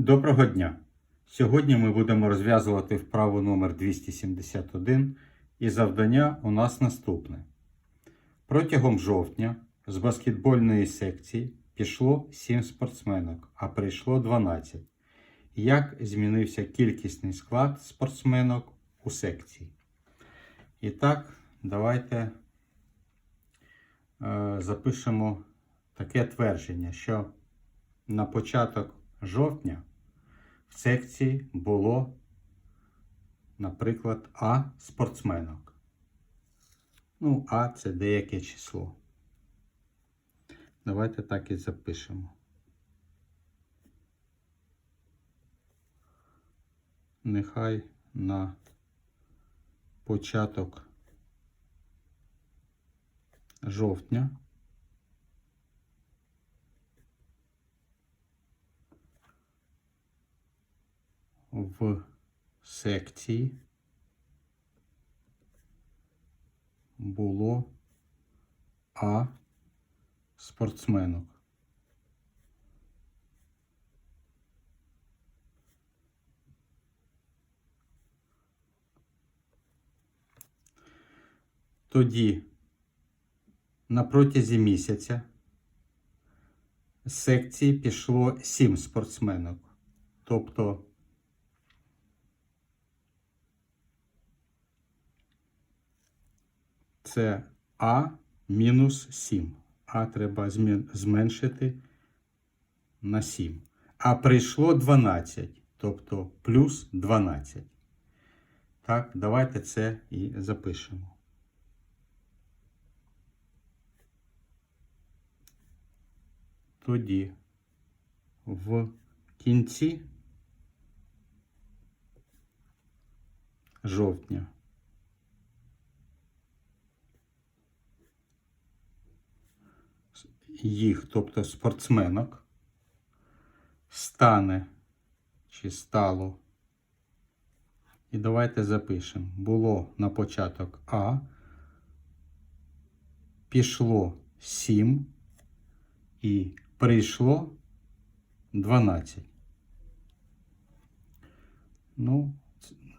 Доброго дня! Сьогодні ми будемо розв'язувати вправу номер 271 і завдання у нас наступне. Протягом жовтня з баскетбольної секції пішло 7 спортсменок, а прийшло 12. Як змінився кількісний склад спортсменок у секції? І так, давайте е, запишемо таке твердження, що на початок жовтня в секції було, наприклад, А спортсменок. Ну, А це деяке число. Давайте так і запишемо. Нехай на початок жовтня в секції було А спортсменок. Тоді на протязі місяця з секції пішло 7 спортсменок. Тобто це А мінус 7. А треба зменшити на 7. А прийшло 12, тобто плюс 12. Так, давайте це і запишемо. Тоді в кінці жовтня їх, тобто спортсменок, стане чи стало. І давайте запишемо. Було на початок А, пішло 7 і прийшло 12. Ну,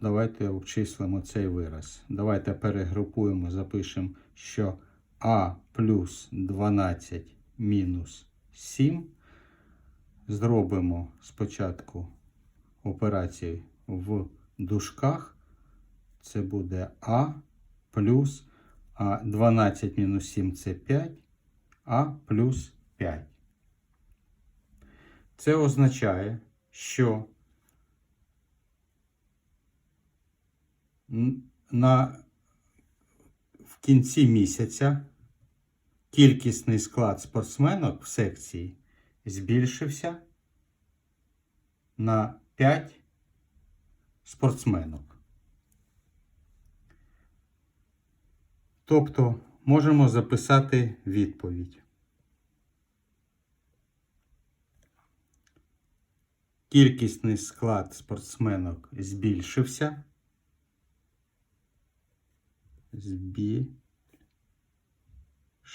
давайте обчислимо цей вираз. Давайте перегрупуємо, запишемо, що А плюс 12 мінус 7. Зробимо спочатку операцію в дужках. Це буде А плюс а 12 мінус 7 це 5, А плюс 5. Це означає, що на, в кінці місяця кількісний склад спортсменок в секції збільшився на 5 спортсменок. Тобто можемо записати відповідь. Кількісний склад спортсменок збільшився.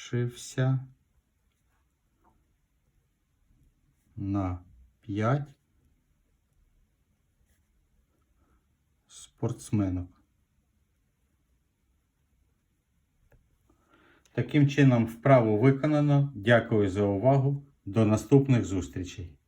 Збільшився на 5 спортсменок. Таким чином, вправу виконано. Дякую за увагу. До наступних зустрічей.